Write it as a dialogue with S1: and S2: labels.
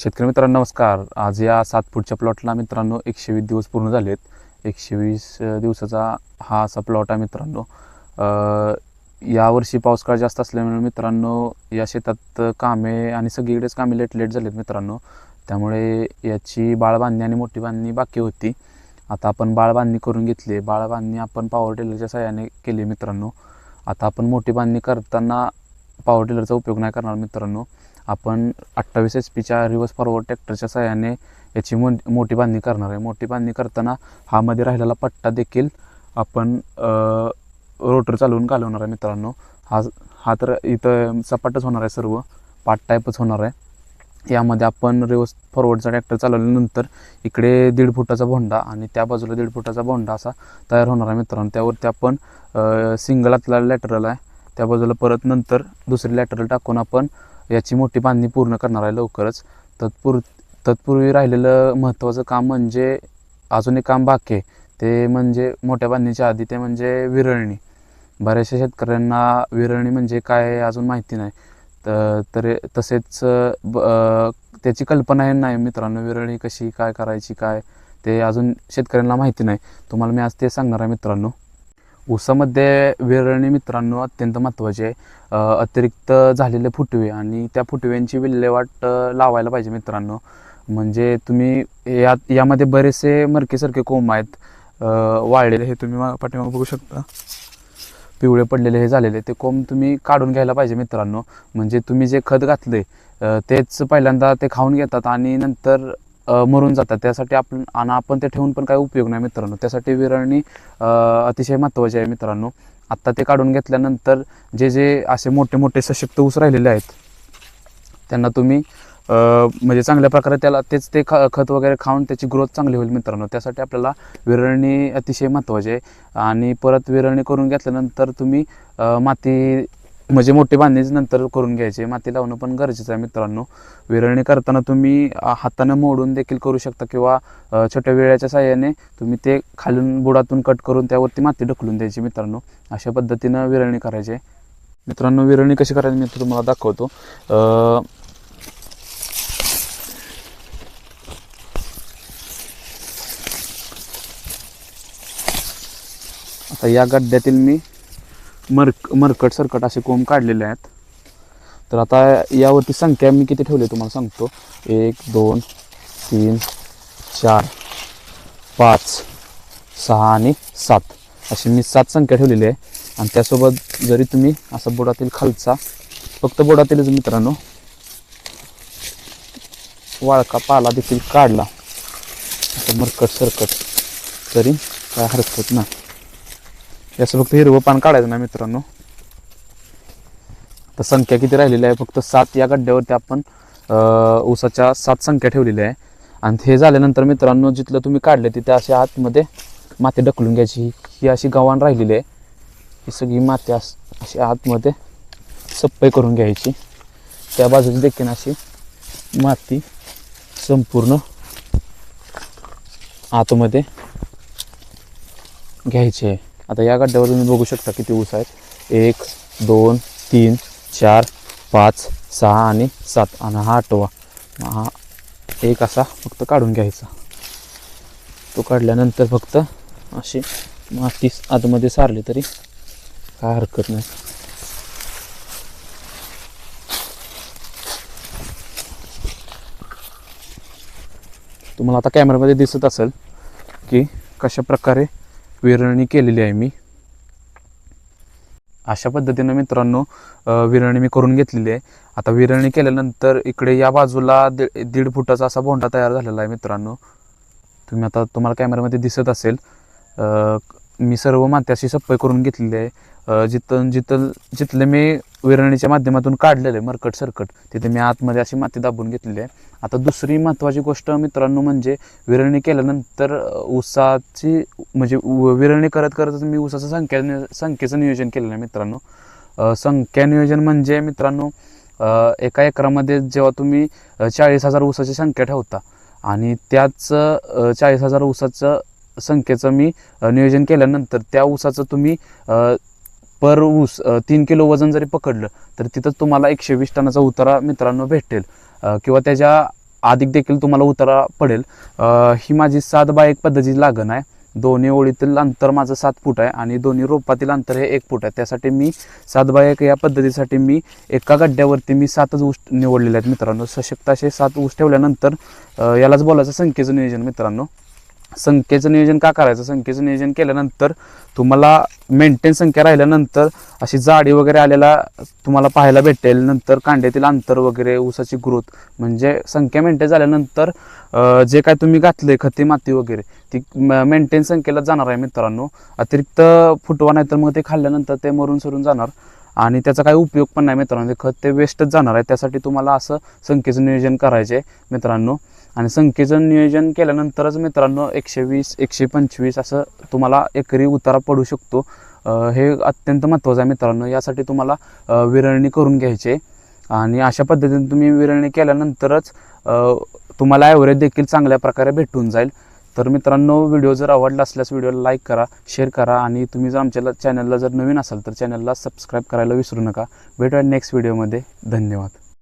S1: शेतकरी मित्रांनो नमस्कार. आज या सात फूटच्या प्लॉटला मित्रांनो एकशे वीस दिवस पूर्ण झालेत. एकशे वीस दिवसाचा हा असा प्लॉट आहे मित्रांनो. यावर्षी पाऊस जास्त असल्यामुळे मित्रांनो या शेतात कामे आणि सगळीकडेच कामे लेट लेट झालेत मित्रांनो. त्यामुळे याची बाळबांधणी आणि मोठी बांधणी बाकी होती. आता आपण बाळबांधणी करून घेतली. बाळबांधणी आपण पॉवर टेलरच्या सहाय्याने केली मित्रांनो. आता आपण मोठी बांधणी करताना पॉवर टेलरचा उपयोग नाही करणार मित्रांनो. आपण अठ्ठावीस एच पीच्या रिव्हर्स फॉरवर्ड ट्रॅक्टरच्या सहाय्याने याची मो मोठी बांधणी करणार आहे. मोठी बांधणी करताना हा मध्ये राहिलेला पट्टा देखील आपण रोटर चालवून घालवणार आहे मित्रांनो. हा हा तर इथं सपाटच होणार आहे सर्व. पाट टाईपच होणार आहे. यामध्ये आपण रिव्हर्स फॉरवर्डचा ट्रॅक्टर चालवल्यानंतर इकडे दीड फुटाचा भोंडा आणि त्या बाजूला दीड फुटाचा भोंडा असा तयार होणार आहे मित्रांनो. त्यावरती आपण सिंगल आतला लॅटरल आहे. त्या बाजूला परत नंतर दुसरी लॅटरल टाकून आपण याची मोठी बांधणी पूर्ण करणार आहे लवकरच. तत्पूर तत्पूर्वी राहिलेलं महत्त्वाचं काम म्हणजे अजून एक काम बाकी आहे. ते म्हणजे मोठ्या बांधणीच्या आधी ते म्हणजे विरळणी. बऱ्याचशा शेतकऱ्यांना विरळणी म्हणजे काय अजून माहिती नाही. तर तसेच ब त्याची कल्पना नाही मित्रांनो विरळणी कशी काय करायची काय? ते अजून शेतकऱ्यांना माहिती नाही. तुम्हाला मी आज ते सांगणार आहे मित्रांनो. ऊसामध्ये विरळणी मित्रांनो अत्यंत महत्त्वाचे आहे. अतिरिक्त झालेले फुटवे आणि त्या फुटव्यांची विल्हेवाट लावायला पाहिजे मित्रांनो. म्हणजे तुम्ही यात यामध्ये बरेचसे मरकेसारखे कोंब आहेत. वाळलेले हे तुम्ही पाठीमागे बघू शकता. पिवळे पडलेले हे झालेले ते कोंब तुम्ही काढून घ्यायला पाहिजे मित्रांनो. म्हणजे तुम्ही जे खत घातले तेच पहिल्यांदा ते खाऊन घेतात आणि नंतर मरून जातात. त्यासाठी आपण आणि आपण ते ठेवून पण काही उपयोग नाही मित्रांनो. त्यासाठी विरळणी अतिशय महत्त्वाची आहे मित्रांनो. आत्ता ते काढून घेतल्यानंतर जे जे असे मोठे मोठे सशक्त ऊस राहिलेले आहेत त्यांना तुम्ही म्हणजे चांगल्या प्रकारे त्याला तेच ते ख खत वगैरे खाऊन त्याची ग्रोथ चांगली होईल मित्रांनो. त्यासाठी आपल्याला विरळणी अतिशय महत्त्वाची आहे. आणि परत विरळणी करून घेतल्यानंतर तुम्ही माती म्हणजे मोठी बांधणीच नंतर करून घ्यायचे. माती लावणं पण गरजेचं आहे मित्रांनो. विरळणी करताना तुम्ही हातानं मोडून देखील करू शकता किंवा छोट्या वेळाच्या साह्याने तुम्ही ते खालून बुडातून कट करून त्यावरती माती ढकलून द्यायची मित्रांनो. अशा पद्धतीनं विरळणी करायची. मित्रांनो विरळणी कशी करायची मी तुम्हाला दाखवतो. आता या गड्ड्यातील मी मरक मरकट सरकट असे कोंब काढलेले आहेत. तर आता यावरती संख्या मी किती ठेवली तुम्हाला सांगतो. एक दोन तीन चार पाच सहा आणि सात. अशी मी सात संख्या ठेवलेली आहे. आणि त्यासोबत जरी तुम्ही असा बोडातील खालचा फक्त बोडातीलच मित्रांनो वाळका पाला देखील काढला. असं मरकट सरकट तरी काय हरकत नाही. याचं फक्त हिरवं पान काढायचं ना मित्रांनो. तर संख्या किती राहिलेली आहे? फक्त सात या गड्ड्यावरती आपण ऊसाच्या सात संख्या ठेवलेल्या आहे. आणि हे झाल्यानंतर मित्रांनो जिथलं तुम्ही काढले तिथे अशा आतमध्ये माती ढकलून घ्यायची. ही अशी गव्हाण राहिलेली आहे. ही सगळी माती अस अशी आतमध्ये सप्पई करून घ्यायची. त्या बाजूची देखील अशी माती संपूर्ण आतमध्ये घ्यायची आहे. आता या गड्ड्यावर तुम्ही बघू शकता किती ऊस आहेत. एक दोन तीन चार पाच सहा आणि सात. आणि हा आठवा. हा एक असा फक्त काढून घ्यायचा. तो काढल्यानंतर फक्त अशी माती आतमध्ये सारली तरी काय हरकत नाही. तुम्हाला आता कॅमेरामध्ये दिसत असेल की कशा प्रकारे विरळणी केलेली आहे मी. अशा पद्धतीनं मित्रांनो विरळणी मी करून घेतलेली आहे. आता विरळणी केल्यानंतर इकडे या बाजूला दीड दीड फुटाचा असा भोंडा तयार झालेला आहे मित्रांनो. तुम्ही आता तुम्हाला कॅमेऱ्यामध्ये दिसत असेल मी सर्व मात्याशी अशी करून घेतलेली आहे. जिथं जिथं जिथले मी विरणीच्या माध्यमातून काढलेलं आहे मरकट सरकट तिथे मी आतमध्ये अशी माती दाबून घेतलेली आहे. आता दुसरी महत्त्वाची गोष्ट मित्रांनो म्हणजे विरळणी केल्यानंतर ऊसाची म्हणजे उ- विरळणी करत करतच मी ऊसाचं संख्या संख्येचं नियोजन केलेलं आहे मित्रांनो. संख्या नियोजन म्हणजे मित्रांनो एका एकरामध्ये जेव्हा तुम्ही चाळीस हजार ऊसाची संख्या ठेवता आणि त्याच चाळीस हजार ऊसाचं संख्येचं मी नियोजन केल्यानंतर त्या ऊसाचं तुम्ही पर ऊस तीन किलो वजन जरी पकडलं तर तिथं तुम्हाला एकशे वीस टनाचा उतारा मित्रांनो भेटेल. किंवा त्याच्या अधिक देखील तुम्हाला उतारा पडेल. ही माझी सात बाय एक पद्धतीची लागण आहे. दोन्ही ओळीतील अंतर माझं सात फूट आहे आणि दोन्ही रोपातील अंतर हे एक फूट आहे. त्यासाठी मी सात बाय एक या पद्धतीसाठी मी एका गड्ड्यावरती मी सातच ऊस निवडलेले आहेत मित्रांनो. सशक्त असे सात ऊस ठेवल्यानंतर यालाच बोलायचं संख्येचं नियोजन मित्रांनो. संख्येचं नियोजन का करायचं? संख्येचं नियोजन केल्यानंतर तुम्हाला मेंटेन संख्या राहिल्यानंतर अशी जाडी वगैरे आलेला तुम्हाला पाहायला भेटेल. नंतर कांड्यातील अंतर वगैरे ऊसाची ग्रोथ म्हणजे संख्या मेंटेन झाल्यानंतर जे काय तुम्ही घातले खते माती वगैरे ती मेंटेन संख्येला जाणार आहे मित्रांनो. अतिरिक्त फुटवा नाही तर मग ते खाल्ल्यानंतर ते मरून सरून जाणार. आणि त्याचा काही उपयोग पण नाही मित्रांनो. ते खत ते वेस्टच जाणार आहे. त्यासाठी तुम्हाला असं संख्येचं नियोजन करायचे आहे मित्रांनो. आणि संख्येचं नियोजन केल्यानंतरच मित्रांनो एकशे वीस एकशे पंचवीस असं तुम्हाला एकरी उतारा पडू शकतो. हे अत्यंत महत्त्वाचं आहे मित्रांनो. यासाठी तुम्हाला विरळणी करून घ्यायची. आणि अशा पद्धतीने तुम्ही विरळणी केल्यानंतरच तुम्हाला ॲव्हरेज देखील चांगल्या प्रकारे भेटून जाईल. तर मित्रांनो व्हिडिओ जर आवडला असल्यास व्हिडिओला लाईक करा शेअर करा आणि तुम्ही जर आमच्या चॅनलला जर नवीन असाल तर चॅनलला सबस्क्राईब करायला विसरू नका. भेटूया नेक्स्ट व्हिडिओमध्ये धन्यवाद.